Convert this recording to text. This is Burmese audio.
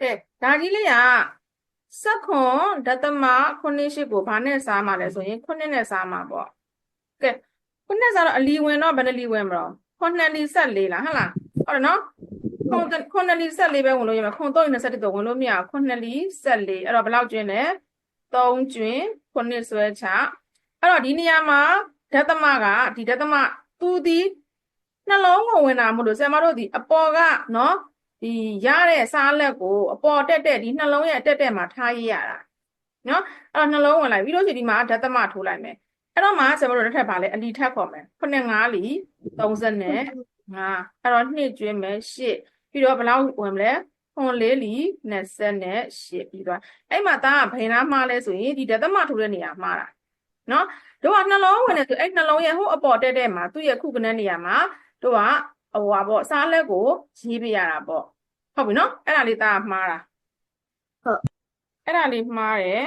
ကဲဒါကြီးလေးကစက္ခွန်ဒသမခုနှစ်ရှိကိုဘာနဲ့စားမှာလဲဆိုရင်ခုနှစ်နဲ့စားမှာပေါ့ကဲခုနှစ်စားတော့အလီဝင်တော့ဘယ်နှလီဝင်မလို့ခုနှစ်လီဆက်လေးလားဟုတ်လားဟုတ်တယ်နော်ခုနှစ်ခုနှစ်လီဆက်လေးပဲဝင်လို့ရမယ်ခုသုံး21တော့ဝင်လို့မရဘူးခုနှစ်လီဆက်လေးအဲ့တော့ဘယ်လောက်ကျွင်းလဲ3ကျွင်းခုနှစ်ဆွဲချအဲ့တော့ဒီနေရာမှာဒသမကဒီဒသမသူဒီနှလုံးကိုဝင်တာမို့လို့ဆရာမတို့ဒီအပေါ်ကနော် ဒီရတဲ့စားလက်ကိုအပေါ်တက်တက်ဒီနှလုံးရဲ့အတက်တက်မှာထားရရတာနော်အဲ့တော့နှလုံးဝင်လိုက်ပြီးလို့ရှိရင်ဒီမှာဓာတ်သမထိုးလိုက်မယ်အဲ့တော့မှဆရာမတို့တစ်ထပ်ပါလဲအလီထပ်ခေါ်မယ်ခုနှစ်ငါးလီ30နဲ့ငါအဲ့တော့နှစ်ကျွင်းမယ်8ပြီးတော့ဘယ်လောက်ဝင်မလဲခွန်လေးလီ20နဲ့8ပြီးတော့အဲ့မှာသားကဘယ်နာမှားလဲဆိုရင်ဒီဓာတ်သမထိုးတဲ့နေရာမှားတာနော်တို့ကနှလုံးဝင်တယ်ဆိုအဲ့နှလုံးရဲ့ဟိုအပေါ်တက်တက်မှာသူ့ရဲ့ခုကနဲ့နေရာမှာတို့က ဟိုပါပေါ့စားလက်ကိုရေးပြရတာပေါ့ဟုတ်ပြီနော်အဲ့ဒါလေးသားကမှားတာဟုတ်အဲ့ဒါလေးမှားတယ်